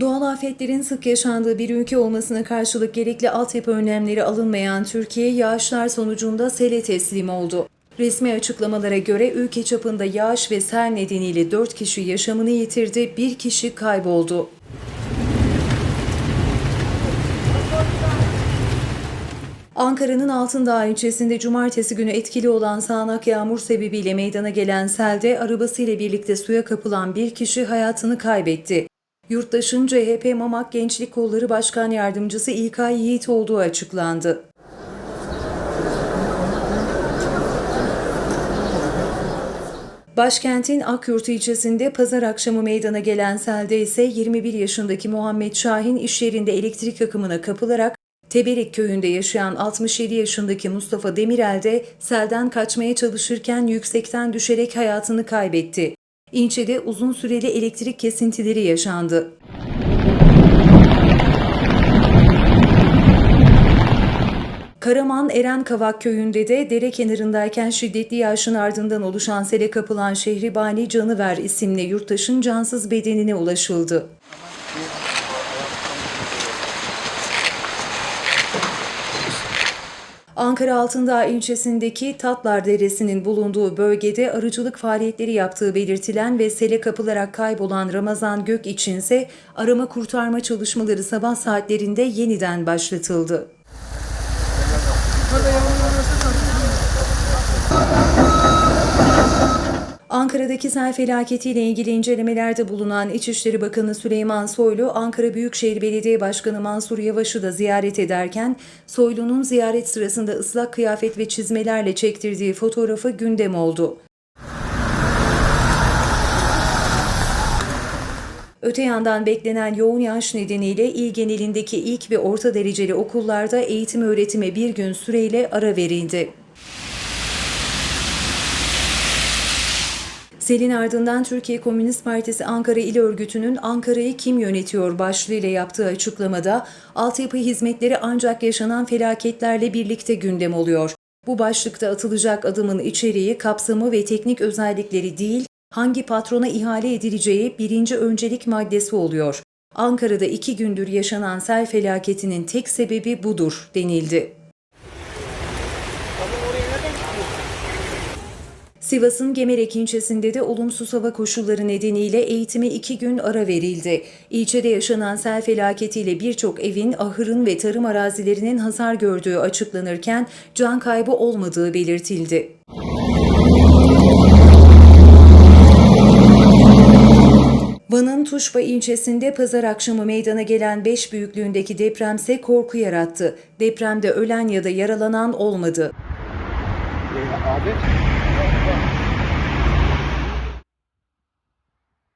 Doğal afetlerin sık yaşandığı bir ülke olmasına karşılık gerekli altyapı önlemleri alınmayan Türkiye yağışlar sonucunda sele teslim oldu. Resmi açıklamalara göre ülke çapında yağış ve sel nedeniyle 4 kişi yaşamını yitirdi, 1 kişi kayboldu. Ankara'nın Altındağ ilçesinde cumartesi günü etkili olan sağanak yağmur sebebiyle meydana gelen selde arabasıyla birlikte suya kapılan bir kişi hayatını kaybetti. Yurttaşın CHP Mamak Gençlik Kolları Başkan Yardımcısı İlkay Yiğit olduğu açıklandı. Başkentin Akyurt ilçesinde pazar akşamı meydana gelen selde ise 21 yaşındaki Muhammed Şahin iş yerinde elektrik akımına kapılarak Teberik köyünde yaşayan 67 yaşındaki Mustafa Demirel de selden kaçmaya çalışırken yüksekten düşerek hayatını kaybetti. İlçede uzun süreli elektrik kesintileri yaşandı. Karaman Eren Kavak köyünde de dere kenarındayken şiddetli yağışın ardından oluşan sele kapılan Şehribani Canıver isimli yurttaşın cansız bedenine ulaşıldı. Ankara Altındağ ilçesindeki Tatlar Deresi'nin bulunduğu bölgede arıcılık faaliyetleri yaptığı belirtilen ve sele kapılarak kaybolan Ramazan Gök içinse arama kurtarma çalışmaları sabah saatlerinde yeniden başlatıldı. Ankara'daki sel felaketiyle ilgili incelemelerde bulunan İçişleri Bakanı Süleyman Soylu, Ankara Büyükşehir Belediye Başkanı Mansur Yavaş'ı da ziyaret ederken, Soylu'nun ziyaret sırasında ıslak kıyafet ve çizmelerle çektirdiği fotoğrafı gündem oldu. Öte yandan beklenen yoğun yağış nedeniyle il genelindeki ilk ve orta dereceli okullarda eğitim öğretime bir gün süreyle ara verildi. Selin ardından Türkiye Komünist Partisi Ankara İl Örgütü'nün Ankara'yı kim yönetiyor başlığıyla yaptığı açıklamada altyapı hizmetleri ancak yaşanan felaketlerle birlikte gündem oluyor. Bu başlıkta atılacak adımın içeriği, kapsamı ve teknik özellikleri değil, hangi patrona ihale edileceği birinci öncelik maddesi oluyor. Ankara'da iki gündür yaşanan sel felaketinin tek sebebi budur denildi. Sivas'ın Gemerek ilçesinde de olumsuz hava koşulları nedeniyle eğitime iki gün ara verildi. İlçede yaşanan sel felaketiyle birçok evin, ahırın ve tarım arazilerinin hasar gördüğü açıklanırken can kaybı olmadığı belirtildi. Van'ın Tuşba ilçesinde pazar akşamı meydana gelen 5 büyüklüğündeki depremse korku yarattı. Depremde ölen ya da yaralanan olmadı. the orbit.